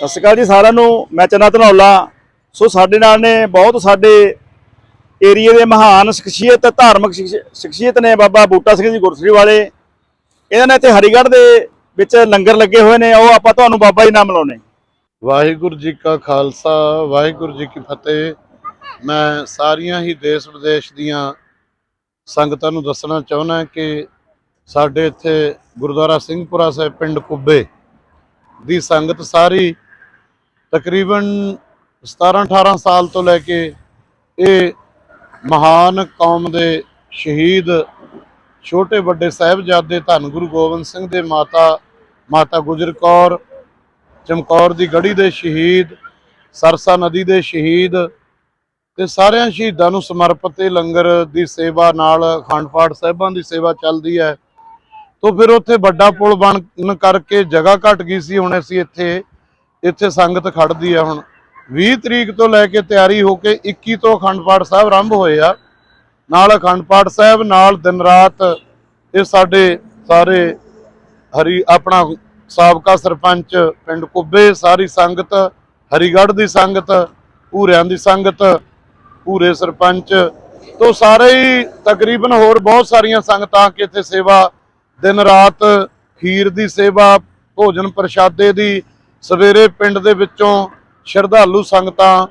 ਸਤਿ ਸ਼੍ਰੀ ਅਕਾਲ ਜੀ ਸਾਰਿਆਂ ਨੂੰ, ਮੈਂ ਚੰਨਾ ਧਨੌਲਾ। ਸੋ ਸਾਡੇ ਨਾਲ ਨੇ ਬਹੁਤ ਸਾਡੇ ਏਰੀਏ ਦੇ ਮਹਾਨ ਸ਼ਖਸੀਅਤ, ਧਾਰਮਿਕ ਸ਼ਖਸੀਅਤ ਨੇ ਬਾਬਾ ਬੂਟਾ ਸਿੰਘ ਜੀ ਗੁਰਸਰੀ ਵਾਲੇ। ਇਹਨਾਂ ਨੇ ਇੱਥੇ ਹਰੀਗੜ੍ਹ ਦੇ ਵਿੱਚ ਲੰਗਰ ਲੱਗੇ ਹੋਏ ਨੇ, ਉਹ ਆਪਾਂ ਤੁਹਾਨੂੰ ਬਾਬਾ ਜੀ ਨਾਮ ਮਿਲਾਉਣੇ ਵਾਹਿਗੁਰੂ ਜੀ ਕਾ ਖਾਲਸਾ, ਵਾਹਿਗੁਰੂ ਜੀ ਕੀ ਫਤਿਹ। ਮੈਂ ਸਾਰੀਆਂ ਹੀ ਦੇਸ਼ ਵਿਦੇਸ਼ ਦੀਆਂ ਸੰਗਤਾਂ ਨੂੰ ਦੱਸਣਾ ਚਾਹੁੰਦਾ ਕਿ ਸਾਡੇ ਇੱਥੇ ਗੁਰਦੁਆਰਾ ਸਿੰਘਪੁਰਾ ਸਾਹਿਬ, ਪਿੰਡ ਕੁੱਬੇ ਦੀ ਸੰਗਤ ਸਾਰੀ ਤਕਰੀਬਨ 17 18 ਸਾਲ ਤੋਂ ਲੈ ਕੇ ਇਹ ਮਹਾਨ ਕੌਮ ਦੇ ਸ਼ਹੀਦ ਛੋਟੇ ਵੱਡੇ ਸਾਹਿਬਜ਼ਾਦੇ ਧੰਨ ਗੁਰੂ ਗੋਬਿੰਦ ਸਿੰਘ ਦੇ ਮਾਤਾ ਮਾਤਾ ਗੁਜਰ ਕੌਰ, ਚਮਕੌਰ ਦੀ ਗੜੀ ਦੇ ਸ਼ਹੀਦ, ਸਰਸਾ ਨਦੀ ਦੇ ਸ਼ਹੀਦ ਤੇ ਸਾਰਿਆਂ ਸ਼ਹੀਦਾਂ ਨੂੰ ਸਮਰਪਿਤ ਇਹ ਲੰਗਰ ਦੀ ਸੇਵਾ ਨਾਲ ਅਖੰਡ ਪਾਠ ਸਾਹਿਬਾਂ ਦੀ ਸੇਵਾ ਚੱਲਦੀ ਹੈ। ਤੋਂ ਫਿਰ ਉੱਥੇ ਵੱਡਾ ਪੁਲ ਬਣਨ ਕਰਕੇ ਜਗ੍ਹਾ ਘਟ ਗਈ ਸੀ, ਹੁਣ ਅਸੀਂ ਇੱਥੇ ਇੱਥੇ ਸੰਗਤ ਖੜਦੀ ਆ ਹੁਣ। 20 ਤਰੀਕ ਤੋਂ ਲੈ ਕੇ ਤਿਆਰੀ ਹੋ ਕੇ 21 ਤੋਂ ਅਖੰਡ ਪਾਠ ਸਾਹਿਬ ਆਰੰਭ ਹੋਏ ਆ। ਨਾਲ ਅਖੰਡ ਪਾਠ ਸਾਹਿਬ, ਨਾਲ ਦਿਨ ਰਾਤ ਇਹ ਸਾਡੇ ਸਾਰੇ ਹਰੀ, ਆਪਣਾ ਸਾਬਕਾ ਸਰਪੰਚ ਪਿੰਡ ਕੁੱਬੇ, ਸਾਰੀ ਸੰਗਤ, ਹਰੀਗੜ੍ਹ ਦੀ ਸੰਗਤ, ਭੂਰਿਆਂ ਦੀ ਸੰਗਤ, ਭੂਰੇ ਸਰਪੰਚ ਤੋਂ ਸਾਰੇ ਹੀ ਤਕਰੀਬਨ ਹੋਰ ਬਹੁਤ ਸਾਰੀਆਂ ਸੰਗਤਾਂ ਕਿ ਇੱਥੇ ਸੇਵਾ, ਦਿਨ ਰਾਤ ਖੀਰ ਦੀ ਸੇਵਾ, ਭੋਜਨ ਪ੍ਰਸ਼ਾਦੇ ਦੀ ਸਵੇਰੇ ਪਿੰਡ ਦੇ ਵਿੱਚੋਂ ਸ਼ਰਧਾਲੂ ਸੰਗਤਾਂ,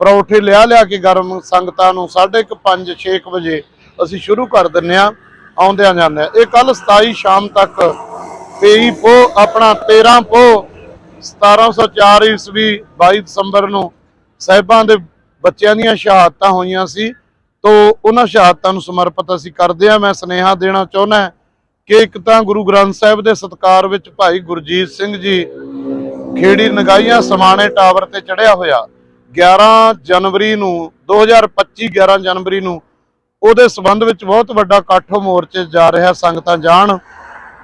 ਪਰੌਠੇ ਲਿਆ ਲਿਆ ਕੇ ਗਰਮ ਸੰਗਤਾਂ ਨੂੰ 5:30 6 ਵਜੇ ਅਸੀਂ ਸ਼ੁਰੂ ਕਰ ਦਿੰਨੇ ਆ ਆਉਂਦਿਆਂ ਜਾਂਦੇ ਆ ਇਹ ਕੱਲ 27 ਸ਼ਾਮ ਤੱਕ 23 ਪੋ ਆਪਣਾ 13 ਪੋ 1704 ਈਸਵੀ 22 ਦਸੰਬਰ ਨੂੰ ਸਾਹਿਬਾਂ ਦੇ ਬੱਚਿਆਂ ਦੀਆਂ ਸ਼ਹਾਦਤਾਂ ਹੋਈਆਂ ਸੀ। ਤੋਂ ਉਹਨਾਂ ਸ਼ਹਾਦਤਾਂ ਨੂੰ ਸਮਰਪਿਤ ਅਸੀਂ ਕਰਦੇ ਆ ਮੈਂ ਸੁਨੇਹਾ ਦੇਣਾ ਚਾਹੁੰਦਾ ਕਿ ਇੱਕ ਤਾਂ ਗੁਰੂ ਗ੍ਰੰਥ ਸਾਹਿਬ ਦੇ ਸਤਕਾਰ ਵਿੱਚ ਭਾਈ ਗੁਰਜੀਤ ਸਿੰਘ ਜੀ ਖੇੜੀ ਨਗਾਈਆਂ ਸਮਾਣੇ ਟਾਵਰ ਤੇ ਚੜਿਆ ਹੋਇਆ। 11 ਜਨਵਰੀ ਨੂੰ 2025 11 ਜਨਵਰੀ ਨੂੰ ਉਹਦੇ ਸਬੰਧ ਵਿੱਚ ਬਹੁਤ ਵੱਡਾ ਇਕੱਠ ਮੋਰਚੇ ਜਾ ਰਿਹਾ, ਸੰਗਤਾਂ ਜਾਣ।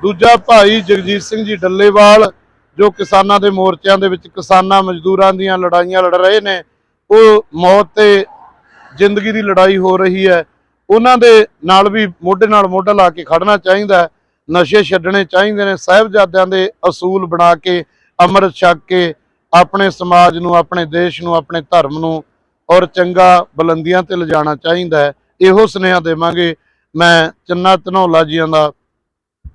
ਦੂਜਾ ਭਾਈ ਜਗਜੀਤ ਸਿੰਘ ਜੀ ਡੱਲੇਵਾਲ, ਜੋ ਕਿਸਾਨਾਂ ਦੇ ਮੋਰਚਿਆਂ ਦੇ ਵਿੱਚ ਕਿਸਾਨਾਂ ਮਜ਼ਦੂਰਾਂ ਦੀਆਂ ਲੜਾਈਆਂ ਲੜ ਰਹੇ ਨੇ, ਉਹ ਮੌਤ ਤੇ ਜ਼ਿੰਦਗੀ ਦੀ ਲੜਾਈ ਹੋ ਰਹੀ ਹੈ। ਉਹਨਾਂ ਦੇ ਨਾਲ ਵੀ ਮੋਢੇ ਨਾਲ ਮੋਢਾ ਲਾ ਕੇ ਖੜਨਾ ਚਾਹੀਦਾ ਨਸ਼ੇ ਛੱਡਣੇ ਚਾਹੀਦੇ ਨੇ, ਸਾਹਿਬਜ਼ਾਦਿਆਂ ਦੇ ਅਸੂਲ ਬਣਾ ਕੇ ਅੰਮ੍ਰਿਤ ਛਕ ਕੇ ਆਪਣੇ ਸਮਾਜ ਨੂੰ, ਆਪਣੇ ਦੇਸ਼ ਨੂੰ, ਆਪਣੇ ਧਰਮ ਨੂੰ ਔਰ ਚੰਗਾ ਬੁਲੰਦੀਆਂ ਤੇ ਲਿਜਾਣਾ ਚਾਹੀਦਾ ਹੈ। ਇਹੋ ਸੁਨੇਹਾ ਦੇਵਾਂਗੇ। ਮੈਂ ਚੰਨਾ ਧਨੌਲਾ ਜੀਆਂ ਦਾ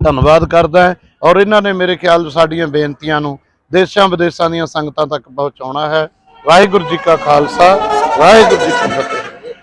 ਧੰਨਵਾਦ ਕਰਦਾ ਔਰ ਇਹਨਾਂ ਨੇ ਮੇਰੇ ਖਿਆਲ ਸਾਡੀਆਂ ਬੇਨਤੀਆਂ ਨੂੰ ਦੇਸ਼ਾਂ ਵਿਦੇਸ਼ਾਂ ਦੀਆਂ ਸੰਗਤਾਂ ਤੱਕ ਪਹੁੰਚਾਉਣਾ ਹੈ। ਵਾਹਿਗੁਰੂ ਜੀ ਕਾ ਖਾਲਸਾ, ਵਾਹਿਗੁਰੂ ਜੀ ਕੀ ਫਤਿਹ।